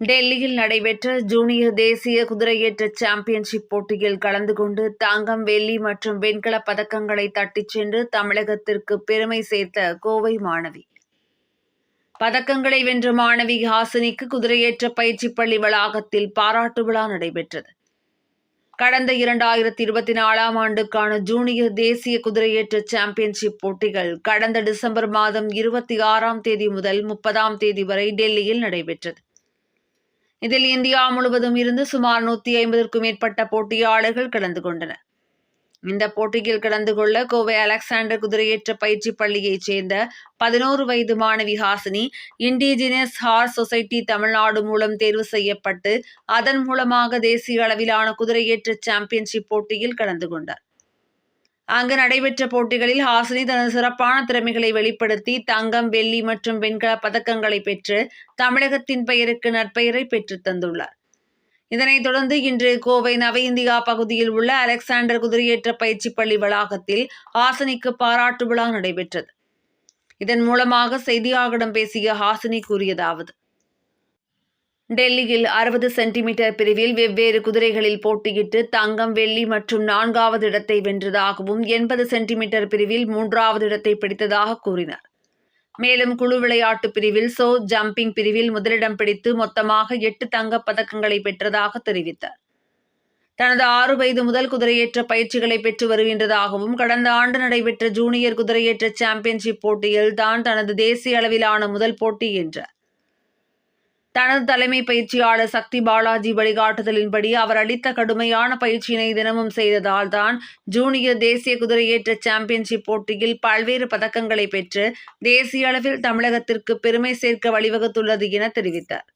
டெல்லியில் நடைபெற்ற ஜூனியர் தேசிய குதிரையேற்ற சாம்பியன்ஷிப் போட்டியில் கலந்து கொண்டு தங்கம் வெள்ளி மற்றும் வெண்கலப் பதக்கங்களை தட்டிச் சென்று தமிழகத்திற்கு பெருமை சேர்த்த கோவை மாணவி. பதக்கங்களை வென்ற மாணவி ஹாசினிக்கு குதிரையேற்ற பயிற்சி பள்ளி வளாகத்தில் பாராட்டு விழா நடைபெற்றது. கடந்த இரண்டாயிரத்தி இருபத்தி நாலாம் ஆண்டுக்கான ஜூனியர் தேசிய குதிரையேற்ற சாம்பியன்ஷிப் போட்டிகள் கடந்த டிசம்பர் மாதம் இருபத்தி ஆறாம் தேதி முதல் முப்பதாம் தேதி வரை டெல்லியில் நடைபெற்றது. இதில் இந்தியா முழுவதும் இருந்து சுமார் நூத்தி ஐம்பதற்கும் மேற்பட்ட போட்டியாளர்கள் கலந்து கொண்டனர். இந்த போட்டியில் கலந்து கொள்ள கோவை அலெக்சாண்டர் குதிரையேற்ற பயிற்சி பள்ளியைச் சேர்ந்த பதினோரு வயது மாணவி Hasini indigenous horse society Tamil Nadu மூலம் தேர்வு செய்யப்பட்டு அதன் மூலமாக தேசிய அளவிலான குதிரையேற்ற சாம்பியன்ஷிப் போட்டியில் கலந்து கொண்டார். அங்கு நடைபெற்ற போட்டிகளில் ஹாசினி தனது சிறப்பான திறமைகளை வெளிப்படுத்தி தங்கம் வெள்ளி மற்றும் வெண்கல பதக்கங்களை பெற்று தமிழகத்தின் பெயருக்கு நற்பெயரை பெற்றுத் தந்துள்ளார். இதனைத் தொடர்ந்து இன்று கோவை நவ இந்தியா பகுதியில் உள்ள அலெக்சாண்டர் குதிரையேற்ற பயிற்சி பள்ளி வளாகத்தில் ஹாசினிக்கு பாராட்டு விழா நடைபெற்றது. இதன் மூலமாக செய்தியாளர்களிடம் பேசிய ஹாசினி கூறியதாவது டெல்லியில் அறுபது சென்டிமீட்டர் பிரிவில் வெவ்வேறு குதிரைகளில் போட்டியிட்டு தங்கம் வெள்ளி மற்றும் நான்காவது இடத்தை வென்றதாகவும் எண்பது சென்டிமீட்டர் பிரிவில் மூன்றாவது இடத்தை பிடித்ததாக கூறினார். மேலும் குழு விளையாட்டு பிரிவில் சோ ஜம்பிங் பிரிவில் முதலிடம் பிடித்து மொத்தமாக எட்டு தங்கப் பதக்கங்களை பெற்றதாக தெரிவித்தார். தனது ஆறு வயது முதல் குதிரையேற்ற பயிற்சிகளை பெற்று வருகின்றதாகவும் கடந்த ஆண்டு நடைபெற்ற ஜூனியர் குதிரையேற்ற சாம்பியன்ஷிப் போட்டியில் தான் தனது தேசிய அளவிலான முதல் போட்டி என்றார் தனது தலைமை பயிற்சியாளர் சக்தி பாலாஜி வழிகாட்டுதலின்படி அவர் அளித்த கடுமையான பயிற்சியினை தினமும் செய்ததால் தான் ஜூனியர் தேசிய குதிரையேற்ற சாம்பியன்ஷிப் போட்டியில் பல்வேறு பதக்கங்களை பெற்று தேசிய அளவில் தமிழகத்திற்கு பெருமை சேர்க்க வழிவகுத்துள்ளது என தெரிவித்தார்.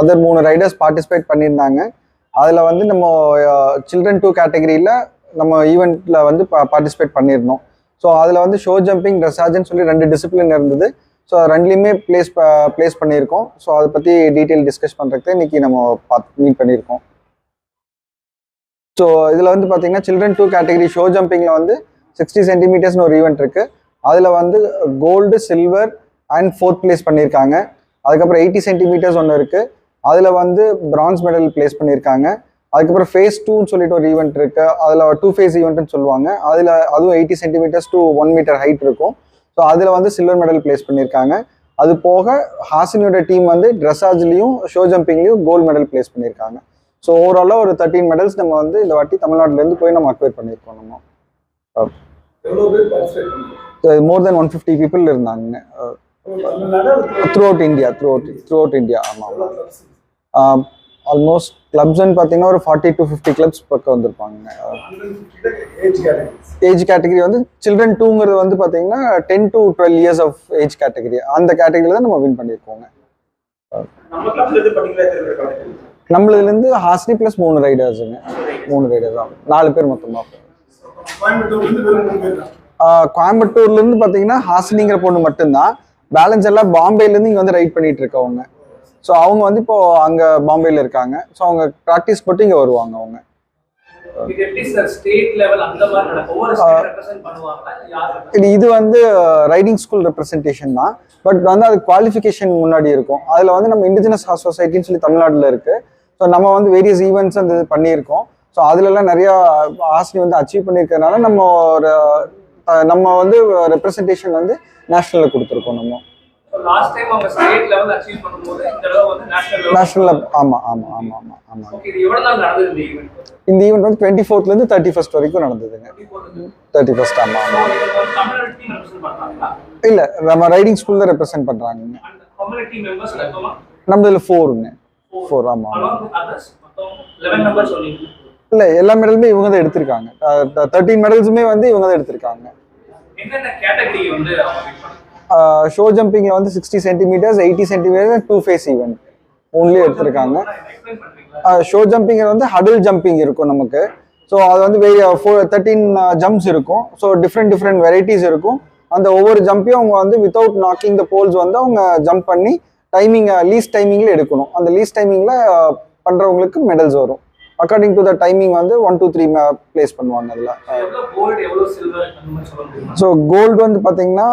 அதர் மூணு ரைடர்ஸ் பார்ட்டிசிபேட் பண்ணியிருந்தாங்க. அதில் வந்து நம்ம சில்ட்ரன் டூ கேட்டகரியில் நம்ம ஈவெண்ட்டில் வந்து பார்ட்டிசிபேட் பண்ணியிருந்தோம். ஸோ அதில் வந்து ஷோ ஜம்பிங் ட்ரெஸ்ஸாஜ்னு சொல்லி ரெண்டு டிசிப்ளின் இருந்தது. ஸோ ரெண்டுலேயுமே ப்ளேஸ் ப்ளேஸ் பண்ணியிருக்கோம். ஸோ அதை பற்றி டீட்டெயில் டிஸ்கஸ் பண்ணுறதுக்கு இன்னைக்கு நம்ம பார்த்து மீட் பண்ணியிருக்கோம். ஸோ இதில் வந்து பார்த்தீங்கன்னா சில்ட்ரன் டூ கேட்டகரி ஷோ ஜம்பிங்கில் வந்து சிக்ஸ்டி சென்டிமீட்டர்ஸ்னு ஒரு ஈவெண்ட் இருக்குது அதில் வந்து gold silver and fourth place பண்ணியிருக்காங்க. அதுக்கப்புறம் எயிட்டி சென்டிமீட்டர்ஸ் ஒன்று இருக்குது அதில் வந்து பிரான்ஸ் மெடல் பிளேஸ் பண்ணியிருக்காங்க. அதுக்கப்புறம் ஃபேஸ் டூன்னு சொல்லிட்டு ஒரு ஈவெண்ட் இருக்கு. அதில் டூ ஃபேஸ் ஈவெண்ட்னு சொல்லுவாங்க. அதில் அதுவும் eighty centimeters to one meter height இருக்கும். ஸோ அதில் வந்து சில்வர் மெடல் பிளேஸ் பண்ணியிருக்காங்க. அது போக ஹாசினியோட டீம் வந்து ட்ரெஸ்ஸாஜ்லேயும் ஷோ ஜம்பிங்லேயும் கோல்டு மெடல் பிளேஸ் பண்ணியிருக்காங்க. ஸோ ஓவராலாக ஒரு தேர்ட்டீன் மெடல்ஸ் நம்ம வந்து இந்த வாட்டி தமிழ்நாட்டிலேருந்து போய் நம்ம அக்வைர் பண்ணியிருக்கோம் நம்ம. More than one fifty people இருந்தாங்க. Throughout India throughout throughout India ஆமாம் ஆல்மோஸ்ட் கிளப்ஸ்ன்னு பார்த்தீங்கன்னா ஒரு ஃபார்ட்டி டு ஃபிஃப்டி கிளப்ஸ் பக்கம் வந்திருப்பாங்க. ஏஜ் கேட்டகரி வந்து சில்ட்ரன் டூங்கிறது வந்து பார்த்தீங்கன்னா ten to twelve years of age category அந்த கேட்டகரியில் தான் நம்ம வின் பண்ணியிருக்கோங்க. நம்மளதுலேருந்து ஹாஸ்னி ப்ளஸ் மூணு ரைடர்ஸுங்க மூணு ரைடர்ஸ் தான் நாலு பேர் மொத்தமாக கோயம்புத்தூர்லேருந்து பார்த்தீங்கன்னா ஹாசினிங்கிற பொண்ணு மட்டும்தான். பேலன்ஸ் எல்லாம் பாம்பேலேருந்து இங்கே வந்து ரைட் பண்ணிட்டு இருக்கவங்க. ஸோ அவங்க வந்து இப்போ அங்கே பாம்பேல இருக்காங்க. ஸோ அவங்க ப்ராக்டிஸ் மட்டும் இங்கே வருவாங்க அவங்க. இது இது வந்து ரைடிங் ஸ்கூல் ரெப்ரசன்டேஷன் தான். பட் வந்து அது குவாலிஃபிகேஷன் முன்னாடி இருக்கும். அதில் வந்து நம்ம இண்டிஜினஸ் ஹார்ஸ் சொசைட்டின்னு சொல்லி தமிழ்நாட்டில் இருக்கு. ஸோ நம்ம வந்து வேரியஸ் ஈவெண்ட்ஸ் அந்த இது பண்ணியிருக்கோம். ஸோ அதுலலாம் நிறையா ஆசை வந்து அச்சீவ் பண்ணியிருக்கறனால நம்ம ஒரு நம்ம வந்து ரெப்ரசன்டேஷன் வந்து நேஷ்னலில் கொடுத்துருக்கோம் நம்ம. லாஸ்ட் டைம் அவங்க ஸ்டேட் லெவல் அச்சீவ் பண்ணும்போது இந்த தடவை வந்து நேஷனல் லெவல் நேஷ்னலில் ஆமாம் ஆமாம் ஆமாம் ஆமாம் ஆமாம் ஓகே இது எவ்வளவு நாள் நடந்தது இந்த ஈவென்ட் இந்த ஈவெண்ட் வந்து டுவெண்ட்டி ஃபோர்த்லேருந்து தேர்ட்டி ஃபர்ஸ்ட் வரைக்கும் நடந்ததுங்க. தேர்ட்டி ஃபர்ஸ்ட் ரெப்ரசென்ட் பண்றாங்களா? இல்லை நம்ம ரைடிங் ஸ்கூல் தான் ரெப்ரசென்ட் இருக்கமா நம்மளதில் ஃபோருங்க ஃபோர் ஆமாம் ஆமாம் அலாங் அதர்ஸ் மொத்தம் 11 மெம்பர்ஸ் சொன்னீங்க இல்லை எல்லா மெடலுமே இவங்க தான் எடுத்திருக்காங்க. தேர்ட்டீன் மெடல்ஸுமே வந்து இவங்க தான் எடுத்திருக்காங்க ஷோ ஜம்பிங்கில் வந்து sixty centimeters eighty centimeter two phase event only எடுத்திருக்காங்க. ஷோ ஜம்பிங் வந்து ஹடில் ஜம்பிங் இருக்கும் நமக்கு. ஸோ அது வந்து வெரி ஃபோர் தேர்ட்டீன் ஜம்ப்ஸ் இருக்கும். ஸோ டிஃப்ரெண்ட் டிஃப்ரெண்ட் வெரைட்டிஸ் இருக்கும். அந்த ஒவ்வொரு ஜம்பையும் அவங்க வந்து வித்தவுட் நாக்கிங் த போல்ஸ் வந்து அவங்க ஜம்ப் பண்ணி டைமிங் லீஸ்ட் டைமிங்கில் எடுக்கணும். அந்த லீஸ்ட் டைமிங்கில் பண்ணுறவங்களுக்கு மெடல்ஸ் வரும். அக்கார்டிங் டு த டைமிங் வந்து ஒன் டூ த்ரீ பிளேஸ் பண்ணுவாங்க அதில். ஸோ கோல்டு வந்து பார்த்தீங்கன்னா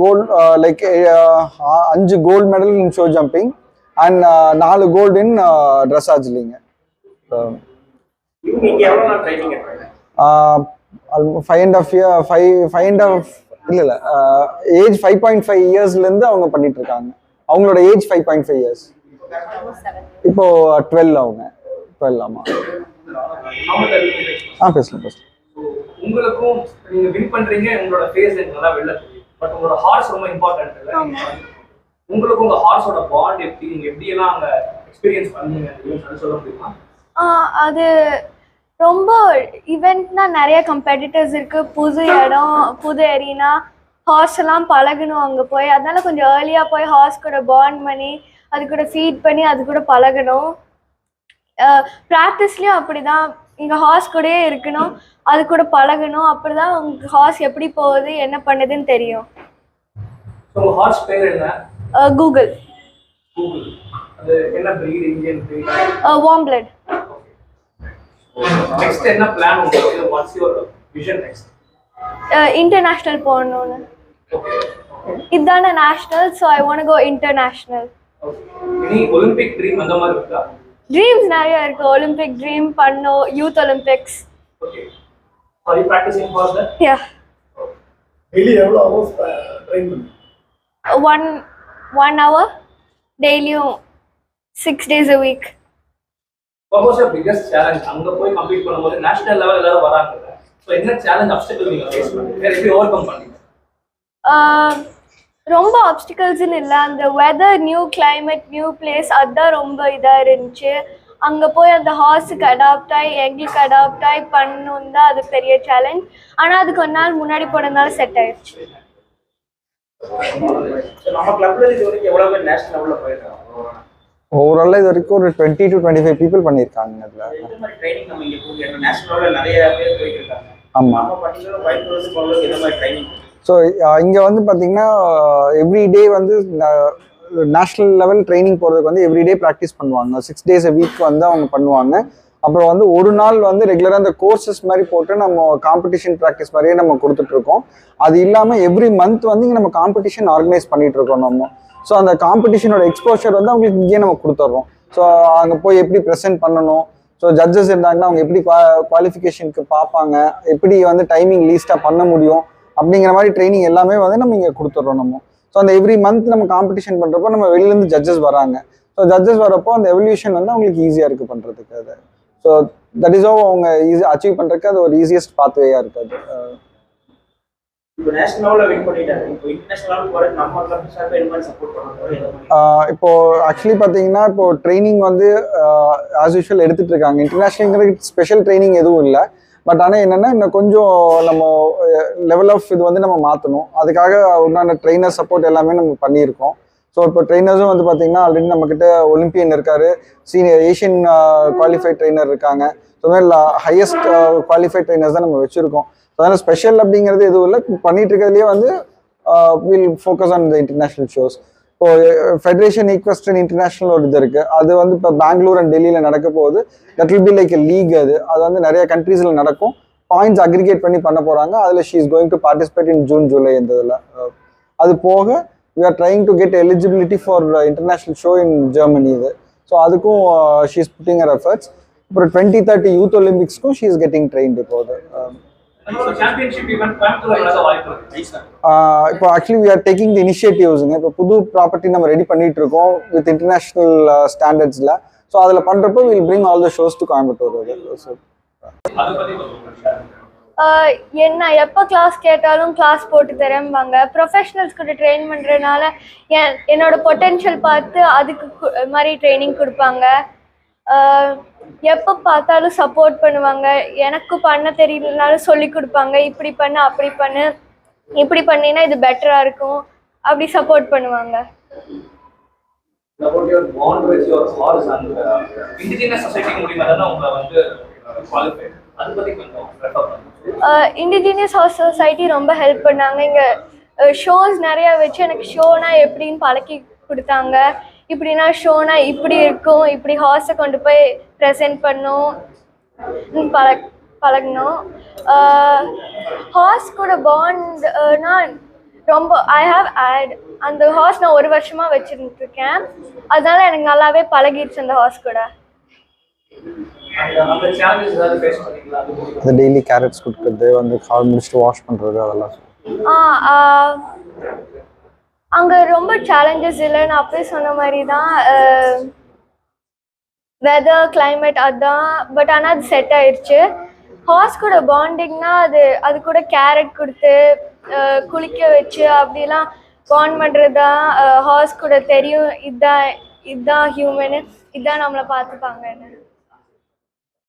கோல்டு லைக் அஞ்சு gold medal in show jumping and நாலு gold in ட்ரெஸ்ஸாஜ்லிங்க five and half year five five and half இல்லை இல்லை ஏஜ் ஃபைவ் பாயிண்ட் ஃபைவ் இயர்ஸ்லேருந்து அவங்க பண்ணிட்டு இருக்காங்க. அவங்களோட age five point five years இப்போ டுவெல் அவங்க. தெரிவிக்கிறேன் ஆ பேசலாம் பேசலாம். உங்களுக்கும் நீங்க வின் பண்றீங்க உங்களோட ஃபேஸ் நல்லா வெளில தெரியும். பட் உங்களோட ஹார்ஸ் ரொம்ப இம்பார்ட்டன்ட் இல்ல? உங்களுக்கு உங்க ஹார்ஸோட பாண்ட் எப்படி? நீங்க எப்படி எல்லாம் அங்க எக்ஸ்பீரியன்ஸ் பண்ணீங்க? சொல்ல முடியுமா? ஆஹ் அது ரொம்ப இவெண்ட்னா நிறைய கம்பெடிட்டர்ஸ் இருக்கு. புது இடம் புது எரினா ஹார்ஸ் எல்லாம் பழகணும் அங்கே போய். அதனால கொஞ்சம் ஏர்லியாக போய் ஹார்ஸ் கூட பாண்ட் பண்ணி அது கூட ஃபீட் பண்ணி அது கூட பழகணும். ப்ராக்டிஸ்லேயும் அப்படிதான். இங்கே ஹார்ஸ் கூடயே இருக்கணும். அது கூட பழகணும். அப்படிதான் உங்க ஹார்ஸ் எப்படி போகுது என்ன பண்ணுதுன்னு தெரியும். So, உங்க ஹார்ஸ் பேர் என்ன? கூகுள். வார்ம் பிளட் இன்டர்நேஷ்னல் போகணும்னு. இதுதானே national so I want go international இனி ஒலிம்பிக் ட்ரீம் அந்த மாதிரி இருக்கா? ட்ரீம்ஸ் நிறைய இருக்கு. ஒலிம்பிக் ட்ரீம் பண்ணோம். Youth Olympics okay are you practicing for that yeah daily hours hour டெய்லியும் சிக்ஸ் டேஸ் அங்க போய் கம்ப்ளீட் பண்ணும்போது நேஷனல் லெவல் எல்லாரும் வராங்க ஸோ என்ன சேலஞ்ச் அப்டிக்கல் நீங்க ஃபேஸ் பண்ணீங்க? எப்படி ஓவர் கம் பண்ணீங்க ரொம்ப ஆப்ஸ்டிகல்ஸ்னு இல்லை. அந்த weather new climate new place அதுதான் ரொம்ப இதாக இருந்துச்சு. அங்கே போய் அந்த ஹார்ஸுக்கு அடாப்ட் ஆகி எங்களுக்கு அடாப்ட் ஆகி பண்ணணும் தான் அது பெரிய சேலஞ்ச் ஆனால் அது கொஞ்ச நாள் முன்னாடி போனதுனால செட் ஆயிடுச்சு. நம்ம கிளப்ல இது வரைக்கும் ஓவராலாக இது ஒரு twenty to twenty five people பண்ணியிருக்காங்க அதில் ஆமாம் ஸோ இங்கே வந்து பார்த்தீங்கன்னா எவ்ரி டே வந்து நேஷ்னல் லெவல் ட்ரைனிங் போகிறதுக்கு வந்து எவ்ரிடே ப்ராக்டிஸ் பண்ணுவாங்க. சிக்ஸ் டேஸ் வீக் வந்து அவங்க பண்ணுவாங்க. அப்புறம் வந்து ஒரு நாள் வந்து ரெகுலராக இந்த கோர்சஸ் மாதிரி போட்டு நம்ம காம்படிஷன் ப்ராக்டிஸ் மாதிரியே நம்ம கொடுத்துட்ருக்கோம். அது இல்லாமல் எவ்ரி மந்த் வந்து இங்கே நம்ம காம்படிஷன் ஆர்கனைஸ் பண்ணிகிட்ருக்கோம் இருக்கோம் நம்ம. ஸோ அந்த காம்படிஷனோட எக்ஸ்போஷர் வந்து அவங்களுக்கு இங்கேயே நம்ம கொடுத்துட்றோம். ஸோ அங்கே போய் எப்படி ப்ரெசென்ட் பண்ணணும்? ஸோ ஜட்ஜஸ் இருந்தாங்கன்னா அவங்க எப்படி குவாலிஃபிகேஷனுக்கு பார்ப்பாங்க? எப்படி வந்து டைமிங் லீஸ்ட்டாக பண்ண முடியும்? அப்படிங்கிற மாதிரி ட்ரைனிங் எல்லாமே வந்து நம்ம இங்கே கொடுத்துட்றோம் நம்ம. ஸோ அந்த எவ்ரி மந்த் நம்ம காம்படிஷன் பண்ணுறப்போ நம்ம வெளியிலேருந்து ஜட்ஜஸ் வராங்க. ஸோ ஜட்ஜஸ் வரப்போ அந்த எவல்யூஷன் வந்து அவங்களுக்கு ஈஸியாக இருக்குது பண்ணுறதுக்கு அது. ஸோ தட் இஸ் அவங்க ஈஸி அச்சீவ் பண்ணுறதுக்கு அது ஒரு ஈஸியஸ்ட் பாத்வேயாக இருக்குது அது. இப்போ ஆக்சுவலி பார்த்தீங்கன்னா இப்போ ட்ரைனிங் வந்து ஆஸ் யூஷுவல் எடுத்துட்டு இருக்காங்க. இன்டர்நேஷனல் ஸ்பெஷல் ட்ரைனிங் எதுவும் இல்லை. பட் ஆனால் என்னென்னா இன்னும் கொஞ்சம் நம்ம லெவல் ஆஃப் இது வந்து நம்ம மாற்றணும் அதுக்காக உண்டான ட்ரைனர் சப்போர்ட் எல்லாமே நம்ம பண்ணியிருக்கோம். ஸோ இப்போ ட்ரெயினர்ஸும் வந்து பார்த்தீங்கன்னா ஆல்ரெடி நம்மக்கிட்ட ஒலிம்பியன் இருக்காரு. சீனியர் ஏஷியன் குவாலிஃபைட் ட்ரெயினர் இருக்காங்க. ஸோ மாதிரி ஹையஸ்ட் குவாலிஃபைட் ட்ரெயினர்ஸ் தான் நம்ம வச்சுருக்கோம். அதனால் ஸ்பெஷல் அப்படிங்கிறது எதுவும் இல்லை. பண்ணிட்டு இருக்கிறதுலேயே வந்து will focus on the international shows இப்போ ஃபெடரேஷன் ஈக்வஸ்டன் இன்டர்நேஷனல் ஒரு இது இருக்கு. அது வந்து இப்போ பெங்களூர் அண்ட் டெல்லியில் நடக்க போகுது. That will be like league அது. அது வந்து நிறைய கண்ட்ரீஸில் நடக்கும். பாயிண்ட்ஸ் அக்ரிகேட் பண்ணி பண்ண போகிறாங்க அதில் she is going to participate in June July இந்த இதில். அது போக we are trying to get eligibility for international show in Germany இது. ஸோ அதுக்கும் she is putting her efforts அப்புறம் டுவெண்ட்டி தேர்ட்டி யூத் ஒலிம்பிக்ஸ்க்கும் ஷீ இஸ் கெட்டிங் ட்ரெயின் இப்போது. Um, இப்போ actually we are taking the இனிஷியேட்டிவ்ஸுங்க இப்போ புது ப்ராப்பர்ட்டி நம்ம ready பண்ணிட்டு இருக்கோம் வித் இன்டர்நேஷ்னல் ஸ்டாண்டர்ட்ஸில் ஸோ அதில் பண்ணுறப்போ will bring all the shows to Coimbatore so என்ன எப்போ கிளாஸ் கேட்டாலும் கிளாஸ் போட்டு தரேன்பாங்க ப்ரொஃபஷனல்ஸ் கூட ட்ரெயின் பண்ணுறதுனால என் என்னோட பொட்டென்ஷியல் பார்த்து அதுக்கு மாதிரி ட்ரைனிங் கொடுப்பாங்க. எப்போ பார்த்தாலும் சப்போர்ட் பண்ணுவாங்க. எனக்கு பண்ண தெரியலனாலும் சொல்லி கொடுப்பாங்க. இப்படி பண்ணு அப்படி பண்ணு. இப்படி பண்ணினா இது பெட்டராக இருக்கும். அப்படி சப்போர்ட் பண்ணுவாங்க. இண்டிஜினியஸ் ஹவுஸ் சொசைட்டி ரொம்ப ஹெல்ப் பண்ணாங்க. இங்கே ஷோஸ் நிறைய வச்சு எனக்கு ஷோனா எப்படின்னு பழக்கி கொடுத்தாங்க. இப்படின்னா ஷோனா இப்படி இருக்கும் இப்படி ஹார்ஸை கொண்டு போய் ப்ரெசென்ட் பண்ணும் ம், பழக் பழகணும். ஹார்ஸ் கூட பாண்ட்னா ரொம்ப ஐ ஹாவ் ஆட் அந்த ஹார்ஸ் நான் ஒரு வருஷமா வச்சுருந்துட்டு இருக்கேன் அதனால எனக்கு நல்லாவே பழகிடுச்சு அந்த ஹார்ஸ் கூட. டெய்லி கேரட்ஸ் கொடுக்குறது வந்து கால் முடிச்சுட்டு வாஷ் பண்ணுறது அதெல்லாம். அங்கே ரொம்ப சேலஞ்சஸ் இல்லை. நான் அப்பயே சொன்ன மாதிரி தான் வெதர் கிளைமேட் அதுதான் பட் ஆனால் அது செட் ஆயிடுச்சு ஹார்ஸ் கூட பாண்டிங்னா அது அது கூட கேரட் கொடுத்து குளிக்க வச்சு அப்படிலாம் பாண்ட் பண்ணுறது தான் ஹார்ஸ் கூட தெரியும். இதுதான் இதுதான் ஹியூமனு இதுதான் நம்மளை பார்த்துப்பாங்கன்னு.